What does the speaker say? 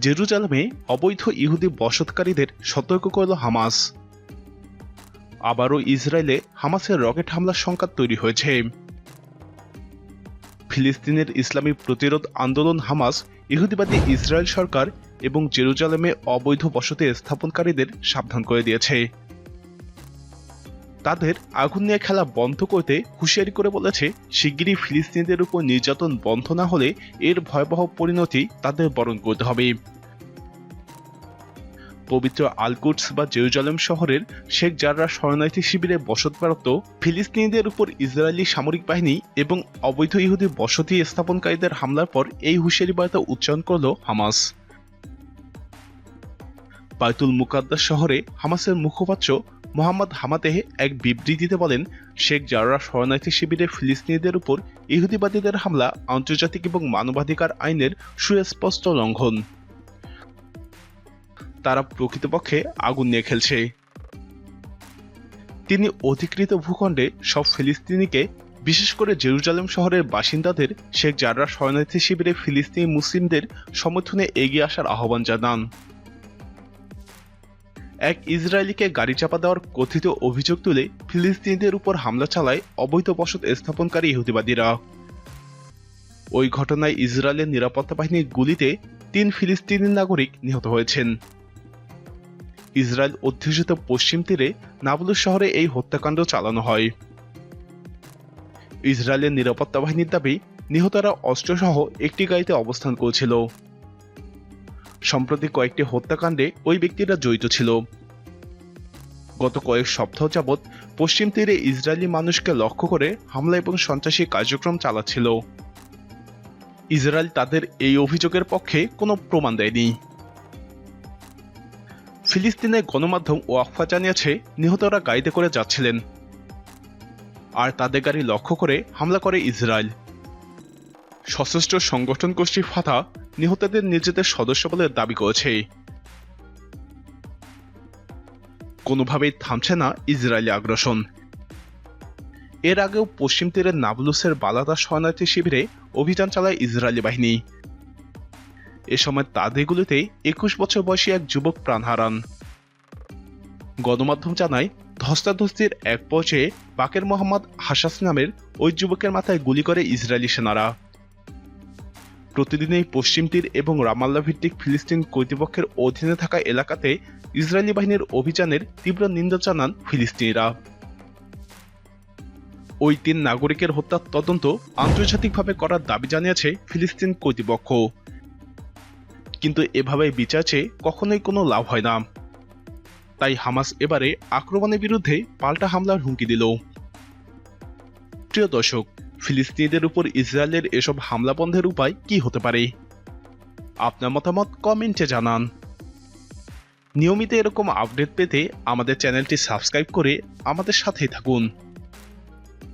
জেরুজালেমে অবৈধ ইহুদি বসতকারীদের সতর্ক করল হামাস। আবারও ইসরায়েলে হামাসের রকেট হামলার সংখ্যা তৈরি হয়েছে। ফিলিস্তিনের ইসলামী প্রতিরোধ আন্দোলন হামাস ইহুদিবাদী ইসরায়েল সরকার এবং জেরুজালেমে অবৈধ বসতি স্থাপনকারীদের সাবধান করে দিয়েছে। তাদের আগুন নিয়ে খেলা বন্ধ করতে হুঁশিয়ারি করে বলেছে, শিগগিরই ফিলিস্তিনিদের উপর নির্যাতন বন্ধ না হলে এর ভয়াবহ পরিণতি তাদের বরণ করতে হবে। পবিত্র আলকুটস বা জেরুজালেম শহরের শেখ জাররা শরণার্থী শিবিরে বসতপ্রাপ্ত ফিলিস্তিনিদের উপর ইসরায়েলি সামরিক বাহিনী এবং অবৈধ ইহুদি বসতি স্থাপনকারীদের হামলার পর এই হুঁশিয়ারি বার্তা উচ্চারণ করল হামাস। বায়তুল মুকাদ্দাস শহরে হামাসের মুখপাত্র মোহাম্মদ হামাতেহ এক বিবৃতিতে বলেন, শেখ জাররা শরণার্থী শিবিরে ফিলিস্তিনিদের উপর ইহুদিবাদীদের হামলা, আন্তর্জাতিক এবং মানবাধিকার আইনের সুস্পষ্ট লঙ্ঘন। তারা প্রকৃতপক্ষে আগুন নিয়ে খেলছে। তিনি অধিকৃত ভূখণ্ডে সব ফিলিস্তিনিকে, বিশেষ করে জেরুজালেম শহরের বাসিন্দাদের, শেখ জাররা শরণার্থী শিবিরে ফিলিস্তিনি মুসলিমদের সমর্থনে এগিয়ে আসার আহ্বান জানান। এক ইসরায়েলিকে গাড়ি চাপা দেওয়ার কথিত অভিযোগ তুলে ফিলিস্তিনিদের উপর হামলা চালায় অবৈধ বসত স্থাপনকারী ইহুদিবাদীরা। ওই ঘটনায় ইসরায়েলের নিরাপত্তা বাহিনীর গুলিতে তিন ফিলিস্তিনি নাগরিক নিহত হয়েছেন। ইসরায়েল অধ্যুষিত পশ্চিম তীরে নাবলুস শহরে এই হত্যাকাণ্ড চালানো হয়। ইসরায়েলের নিরাপত্তা বাহিনীর দাবি, নিহতরা অস্ত্রসহ একটি গাড়িতে অবস্থান করছিল। সম্প্রতি কয়েকটি হত্যাকাণ্ডে ওই ব্যক্তিরা জড়িত ছিল। গত কয়েক সপ্তাহ যাবৎ পশ্চিম তীরে ইসরায়েলি মানুষকে লক্ষ্য করে হামলা এবং সন্ত্রাসী কার্যক্রম চালাচ্ছিল। ইসরায়েল তাদের এই অভিযোগের পক্ষে কোনো প্রমাণ দেয়নি। ফিলিস্তিনের গণমাধ্যম ও ওয়াকফা জানিয়েছে, নিহতরা গাড়িতে করে যাচ্ছিলেন। আর তাদের গাড়ি লক্ষ্য করে হামলা করে ইসরায়েল। সশস্ত্র সংগঠন গোষ্ঠী ফাতা নিহতদের নিজেদের সদস্য বলে দাবি করেছে। কোনোভাবেই থামছে না ইসরায়েলি আগ্রাসন। এর আগেও পশ্চিম তীরের নাবলুসের বালাদা শরণার্থী শিবিরে অভিযান চালায় ইসরায়েলি বাহিনী। এ সময় তাদের গুলিতে একুশ বছর বয়সী এক যুবক প্রাণ হারান। গণমাধ্যম জানায়, ধস্তাধস্তির এক পর্যায়ে বাকের মোহাম্মদ হাসাস নামের ওই যুবকের মাথায় গুলি করে ইসরায়েলি সেনারা। প্রতিদিনই পশ্চিম তীর এবং রামাল্লা ভিত্তিক ফিলিস্তিন কর্তৃপক্ষের অধীনে থাকা এলাকাতে ইসরায়েলি বাহিনীর অভিযানের তীব্র নিন্দা জানান ফিলিস্তিনিরা। ওই তিন নাগরিকের হত্যার তদন্ত আন্তর্জাতিকভাবে করার দাবি জানিয়েছে ফিলিস্তিন কর্তৃপক্ষ। কিন্তু এভাবে বিচার চেয়ে কখনোই কোনো লাভ হয় না। তাই হামাস এবারে আক্রমণের বিরুদ্ধে পাল্টা হামলার হুমকি দিল। প্রিয় দর্শক ফিলিস্তিনিদের উপর ইসরায়েলের এসব হামলা বন্ধের উপায় কি হতে পারে? আপনার মতামত কমেন্টে জানান। নিয়মিত এরকম আপডেট পেতে আমাদের চ্যানেলটি সাবস্ক্রাইব করে আমাদের সাথেই থাকুন।